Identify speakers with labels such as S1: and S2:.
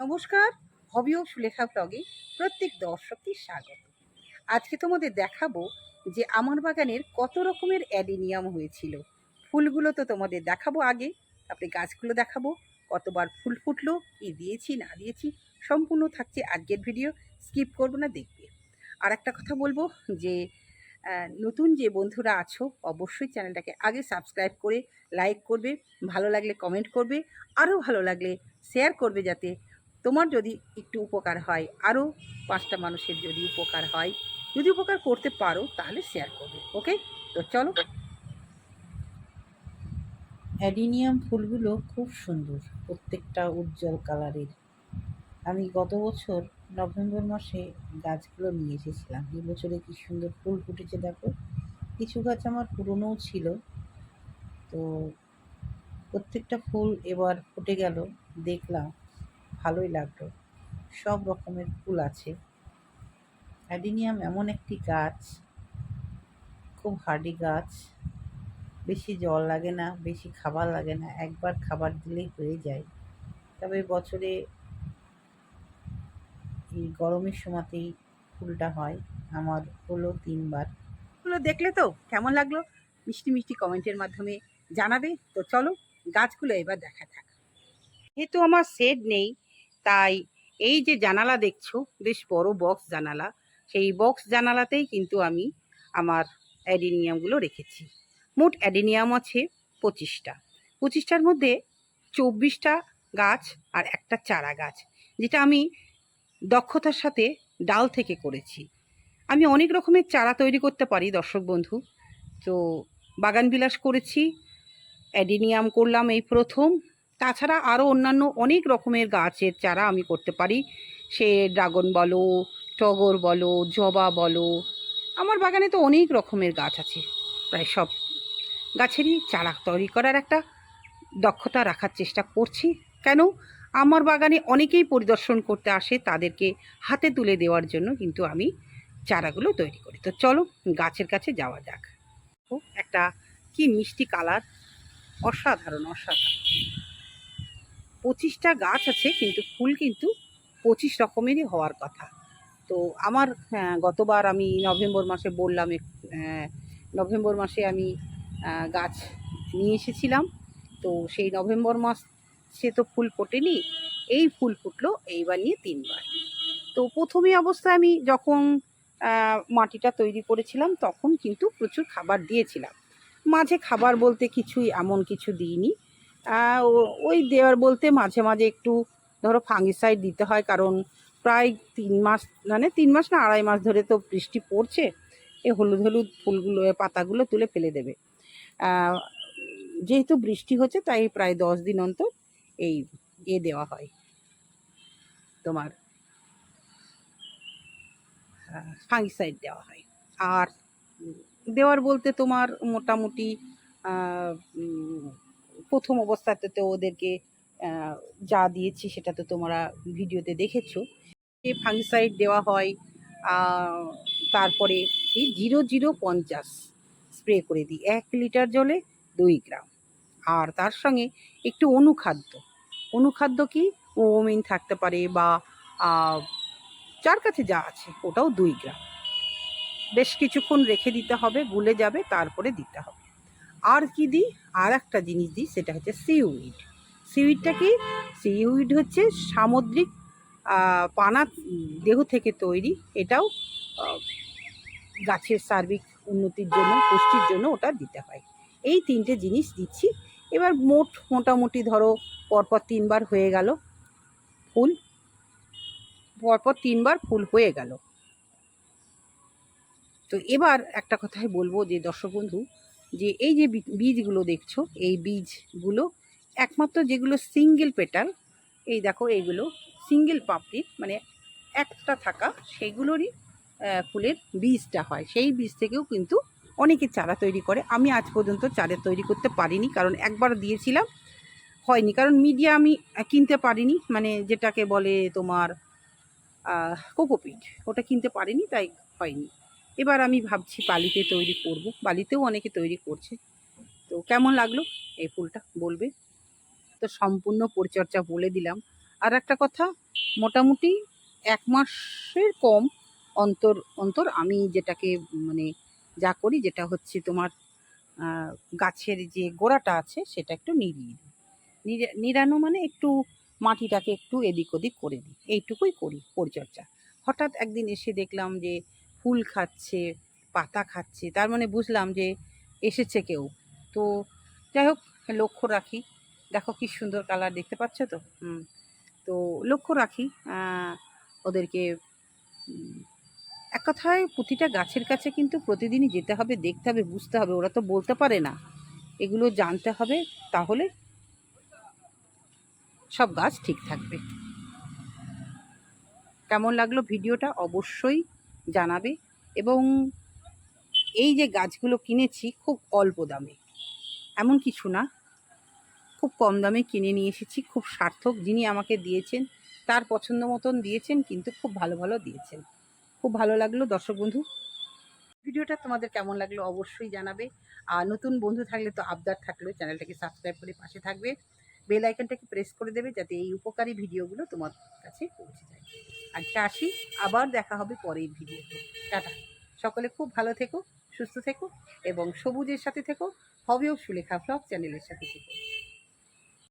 S1: নমস্কার, হবি ও সুলেখা ব্লগে প্রত্যেক দর্শককে স্বাগত। আজকে তোমাদের দেখাবো যে আমার বাগানের কত রকমের অ্যাডিনিয়াম হয়েছিল। ফুলগুলো তো তোমাদের দেখাবো আগে। তারপরে গাছগুলো দেখাবো, কতবার ফুল ফুটলো, কি দিয়েছি, না দিয়েছি, সম্পূর্ণ থাকছে আজকের ভিডিও। স্কিপ করব না, দেখবে। আর একটা কথা বলব যে নতুন যে বন্ধুরা আছো, অবশ্যই চ্যানেলটাকে আগে সাবস্ক্রাইব করে লাইক করবে, ভালো লাগলে কমেন্ট করবে, আরও ভালো লাগলে শেয়ার করবে যাতে তোমার যদি একটু উপকার হয় আরও পাঁচটা মানুষের যদি উপকার হয়, যদি উপকার করতে পারো তাহলে শেয়ার করবে ওকে তো চলো।
S2: অ্যাডিনিয়াম ফুলগুলো খুব সুন্দর, প্রত্যেকটা উজ্জ্বল কালারের। আমি গত বছর নভেম্বর মাসে গাছগুলো নিয়ে এসেছিলাম। এই বছরে কি সুন্দর ফুল ফুটেছে দেখো। কিছু গাছ আমার পুরনোও ছিল। তো প্রত্যেকটা ফুল এবার ফুটে গেল, দেখলাম। ভালোই লাগল। সব রকমের ফুল আছে। অ্যাডিনিয়াম এমন একটি গাছ, খুব হার্ডি গাছ। বেশি জল লাগে না, বেশি খাবার লাগে না, একবার খাবার দিলেই হয়ে যায়। তবে বছরে এই গরমের সময়তেই ফুলটা হয়। আমার হলো তিনবার।
S1: এগুলো দেখলে তো কেমন লাগল? মিষ্টি মিষ্টি কমেন্টের মাধ্যমে জানাবে। তো চলো গাছগুলো এবার দেখা থাক যেহেতু আমার শেড নেই তাই এই যে জানালা দেখছ, বেশ বড় বক্স জানালা। সেই বক্স জানালাতেই কিন্তু আমি আমার অ্যাডিনিয়ামগুলো রেখেছি। মোট অ্যাডিনিয়াম আছে পঁচিশটা। পঁচিশটার মধ্যে চব্বিশটা গাছ আর একটা চারা গাছ, যেটা আমি দক্ষতার সাথে ডাল থেকে করেছি। আমি অনেক রকমের চারা তৈরি করতে পারি, দর্শক বন্ধু। তো বাগান বিলাস করেছি, অ্যাডিনিয়াম করলাম এই প্রথম। তাছাড়া আরও অন্যান্য অনেক রকমের গাছের চারা আমি করতে পারি। সে ড্রাগন বলো, টগর বলো, জবা বলো, আমার বাগানে তো অনেক রকমের গাছ আছে। প্রায় সব গাছেরই চারা তৈরি করার একটা দক্ষতা রাখার চেষ্টা করছি। কেন? আমার বাগানে অনেকেই পরিদর্শন করতে আসে, তাদেরকে হাতে তুলে দেওয়ার জন্য কিন্তু আমি চারাগুলো তৈরি করি। তো চলো, গাছের কাছে যাওয়া যাক। একটা কি মিষ্টি কালার? অসাধারণ অসাধারণ। পঁচিশটা গাছ আছে কিন্তু ফুল কিন্তু পঁচিশ রকমেরই হওয়ার কথা। তো আমার হ্যাঁ, গতবার আমি নভেম্বর মাসে বললাম এক- নভেম্বর মাসে আমি গাছ নিয়ে এসেছিলাম। তো সেই নভেম্বর মাস সে তো ফুল ফোটেনি এই ফুল ফুটলো এইবার নিয়ে তিনবার। তো প্রথমে অবস্থায় আমি যখন মাটিটা তৈরি করেছিলাম তখন কিন্তু প্রচুর খাবার দিয়েছিলাম। মাঝে খাবার বলতে কিছুই এমন কিছু দিইনি। ওই দেওয়ার বলতে মাঝে মাঝে একটু ধরো ফাঙ্গিসাইড দিতে হয়, কারণ প্রায় তিন মাস মানে তিন মাস না আড়াই মাস ধরে তো বৃষ্টি পড়ছে, এই হলুদ হলুদ ফুলগুলো পাতাগুলো তুলে ফেলে দেবে। যেহেতু বৃষ্টি হচ্ছে, তাই প্রায় দশ দিন অন্তর এই এ দেওয়া হয়। তোমার ফাঙ্গিসাইড দেওয়া হয়। আর দেওয়ার বলতে তোমার মোটামুটি প্রথম অবস্থাতে তো ওদেরকে যা দিয়েছি সেটা তো তোমরা ভিডিওতে দেখেছ। যে ফাঙ্গিসাইড দেওয়া হয় তারপরে এই জিরো জিরো পঞ্চাশ স্প্রে করে দিই, এক লিটার জলে দুই গ্রাম। আর তার সঙ্গে একটু অনুখাদ্য অনুখাদ্য কি? ওমিন থাকতে পারে বা যার কাছে যা আছে, ওটাও দুই গ্রাম। বেশ কিছুক্ষণ রেখে দিতে হবে, গুলে যাবে, তারপরে দিতে হবে। আর কি দিই? আর একটা জিনিস দিই, সেটা হচ্ছে সিউইড সিউইডটা কি? সিউইড হচ্ছে সামুদ্রিক পানা দেহ থেকে তৈরি। এটাও গাছের সার্বিক উন্নতির জন্য, পুষ্টির জন্য ওটা দিতে হয়। এই তিনটে জিনিস দিচ্ছি। এবার মোট মোটামুটি ধরো, পরপর তিনবার হয়ে গেল ফুল। পরপর তিনবার ফুল হয়ে গেল। তো এবার একটা কথাই বলব যে দর্শক বন্ধু যে এই যে বীজগুলো দেখছ, এই বীজগুলো একমাত্র যেগুলো সিঙ্গেল পেটাল এই দেখো এইগুলো সিঙ্গেল পাপড়ি মানে একটা থাকা সেইগুলোরই ফুলের বীজটা হয়। সেই বীজ থেকেও কিন্তু অনেকে চারা তৈরি করে। আমি আজ পর্যন্ত চারা তৈরি করতে পারিনি, কারণ একবার দিয়েছিলাম, হয়নি। কারণ মিডিয়া আমি কিনতে পারিনি মানে যেটাকে বলে তোমার কোকোপিট, ওটা কিনতে পারিনি, তাই হয়নি। এবার আমি ভাবছি বালিতে তৈরি করব। বালিতেও অনেকে তৈরি করছে। তো কেমন লাগল? এই ফুলটা বলবে। তো সম্পূর্ণ পরিচর্যা বলে দিলাম। আর একটা কথা, মোটামুটি এক মাসের কম অন্তর অন্তর আমি যেটাকে মানে যা করি যেটা হচ্ছে তোমার গাছের যে গোড়াটা আছে সেটা একটু নিড়িয়ে দিই। নিড়ে- নিড়ানো মানে একটু মাটিটাকে একটু এদিক ওদিক করে দিই। এইটুকুই করি পরিচর্যা। হঠাৎ একদিন এসে দেখলাম যে ফুল খাচ্ছে, পাতা খাচ্ছে, তার মানে বুঝলাম যে এসেছে কেউ। তো যাই হোক, লক্ষ্য রাখি। দেখো কি সুন্দর কালার দেখতে পাচ্ছ তো? হুম। তো লক্ষ্য রাখি ওদেরকে এক কথায় প্রতিটা গাছের কাছে কিন্তু প্রতিদিনই যেতে হবে, দেখতে হবে, বুঝতে হবে, ওরা তো বলতে পারে না। এগুলো জানতে হবে, তাহলে সব গাছ ঠিক থাকবে। কেমন লাগল ভিডিওটা? অবশ্যই জানাবে এবং এই যে গাছগুলো কিনেছি খুব অল্প দামে। এমন কিছু না। খুব কম দামে কিনে নিয়ে এসেছি, খুব সার্থক যিনি আমাকে দিয়েছেন, তার পছন্দ মতন দিয়েছেন কিন্তু খুব ভালো ভালো দিয়েছেন। খুব ভালো লাগল দর্শক বন্ধু। ভিডিওটা তোমাদের কেমন লাগল অবশ্যই জানাবে। আর নতুন বন্ধু থাকলে তো আবদার থাকল, চ্যানেলটাকে সাবস্ক্রাইব করে পাশে থাকবে। বেল আইকনটাকে প্রেস করে দেবে যাতে এই উপকারী ভিডিওগুলো তোমার কাছে পৌঁছে যায়। আজকে আসি, আবার দেখা হবে পরের ভিডিওতে টাটা। সকলে খুব ভালো থেকো, সুস্থ থেকো এবং সবুজের সাথে থেকো। হবেও সুলেখা ব্লগ চ্যানেলের সাথে থেকো।